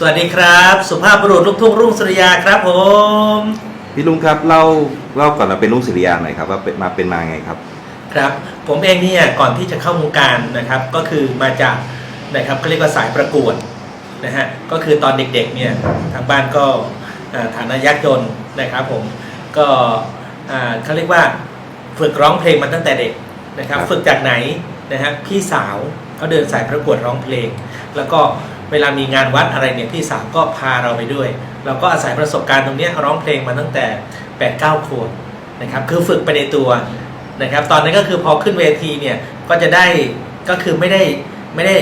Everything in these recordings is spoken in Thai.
สวัสดีครับ สุภาพบุรุษลูกทุ่งรุ่งสุริยาครับผมพี่ลุงครับเล่าเล่าก่อนมาเป็นลุงศิริยาหน่อยครับว่าเป็นมาเป็นมาไงครับ ครับผมเองเนี่ยก่อนที่จะเข้าวงการนะครับก็คือมาจากนะครับเขาเรียกว่าสายประกวดนะฮะก็คือตอนเด็กๆเนี่ยทางบ้านก็อ่าฐานะยากจนนะครับผมก็อ่าเขาเรียกว่าฝึกร้องเพลงมาตั้งแต่เด็กนะครับ ครับ ฝึกจากไหนนะฮะพี่สาวเขาเดินสายประกวดร้องเพลง แล้วก็ เวลามีงานวัดอะไรเนี่ยพี่สาวก็พาเราไปด้วย เราก็อาศัยประสบการณ์ตรงนี้ร้องเพลงมาตั้งแต่8ปดเก้าขวบนะครับคือฝึกไปในตัวนะครับตอนนั้นก็คือพอขึ้นเวทีเนี่ยก็จะได้ก็คือไม่ได้ไม่ได้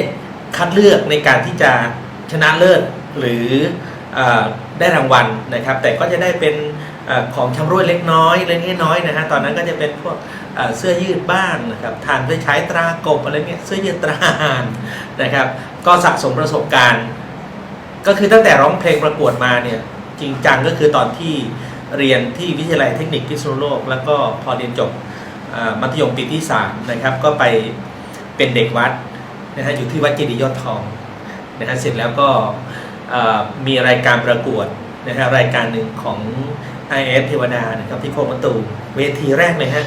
คัดเลือกในการที่จะชนะเลิศหรืออได้รางวัลนะครับ แต่ก็จะได้เป็นอของชำร่วยเล็กน้อยเล็กน้อยนะฮะตอนนั้นก็จะเป็นพวกเสื้อยืดบ้านนะครับทานได้ใช้ตรากบอะไรเงี้ยเสื้อยืดตราหาน นะครับ ก็สะสมประสบการณ์ ก็คือตั้งแต่ร้องเพลงประกวดมาเนี่ยจริงจังก็คือตอนที่เรียนที่วิทยาลัยเทคนิคพิษณุโลก แล้วก็พอเรียนจบมัธยมปีที่3นะครับ ก็ไปเป็นเด็กวัดนะฮะอยู่ที่วัดเจดีย์ยอดทองนะฮะเสร็จแล้วก็มีรายการประกวดนะฮะรายการหนึ่งของ i อเทวดานะครับที่โคมตูเวทีแรกเลยฮะ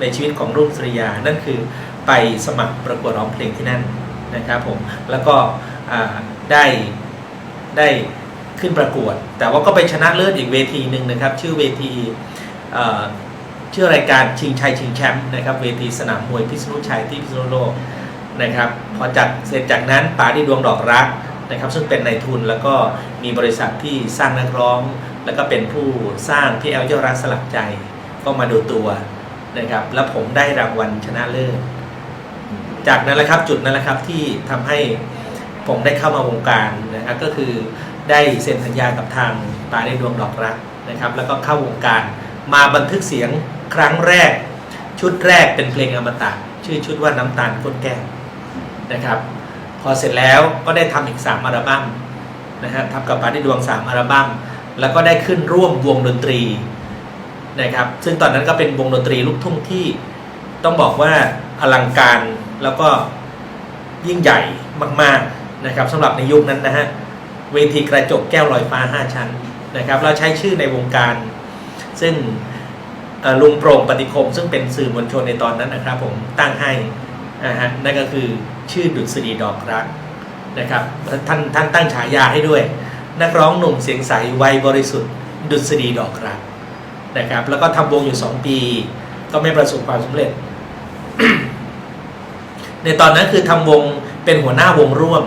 ในชีวิตของรุ่งสริยา นั่นคือไปสมัครประกวดร้องเพลงที่นั่น นะครับผมแล้วก็ได้ได้ขึ้นประกวด แต่ว่าก็ไปชนะเลิศอีกเวทีหนึ่งนะครับ ชื่อเวทีชื่อรายการชิงชัยชิงแชมป์นะครับเวทีสนามมวยพิษณุชัยที่พิษณุโลกนะครับพอจัดเสร็จจากนั้นป๋าได้ดวงดอกรักนะครับซึ่งเป็นนายทุนแล้วก็มีบริษัทที่สร้างนักร้อง แล้วก็เป็นผู้สร้างพี่แอลเจ้ารักสลักใจก็มาดูตัวนะครับแล้วผมได้รางวัลชนะเลิศ จากนั้นแหละครับจุดนั้นแหละครับที่ทำให้ผมได้เข้ามาวงการนะครับก็คือได้เซ็นสัญญากับทางปาได้ดวงดอกรักนะครับ แล้วก็เข้าวงการมาบันทึกเสียงครั้งแรก ชุดแรกเป็นเพลงอมตะชื่อชุดว่าน้ำตาลก้นแก้วนะครับ พอเสร็จแล้วก็ได้ทำอีก 3อัลบั้มนะฮะทำกับปาได้ดวง 3อัลบั้มแล้วก็ได้ขึ้นร่วมวงดนตรีนะครับ ซึ่งตอนนั้นก็เป็นวงดนตรีลูกทุ่งที่ต้องบอกว่าอลังการ แล้วก็ยิ่งใหญ่มากๆนะครับสำหรับในยุคนั้นนะฮะเวทีกระจกแก้วลอยฟ้า 5 ชั้นนะครับเราใช้ชื่อในวงการ ซึ่งลุงโปร่งปฏิคม ซึ่งเป็นสื่อมวลชนในตอนนั้นนะครับ ผมตั้งให้นะฮะนั่นก็คือชื่อดุษฎีดอกรักนะครับท่านท่านตั้งฉายาให้ด้วย นักร้องหนุ่มเสียงใสวัยบริสุทธิ์ ดุษฎีดอกรักนะครับแล้วก็ทำวงอยู่ 2 ปี ก็ไม่ประสบความสำเร็จ ในตอนนั้นคือทำวงเป็นหัวหน้าวงร่วม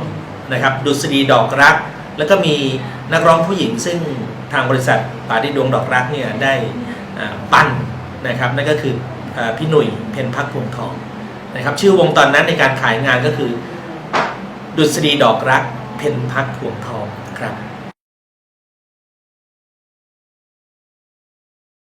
นะครับดุษฎีดอกรัก แล้วก็มีนักร้องผู้หญิงซึ่งทางบริษัทปาดิดวงดอกรักเนี่ยได้ปั้นนะครับนั่นก็คืออพี่หนุ่ยเพนพักพวงทองนะครับชื่อวงตอนนั้นในการขายงานก็คือ ดุษฎีดอกรักเพนพักพวงทองครับ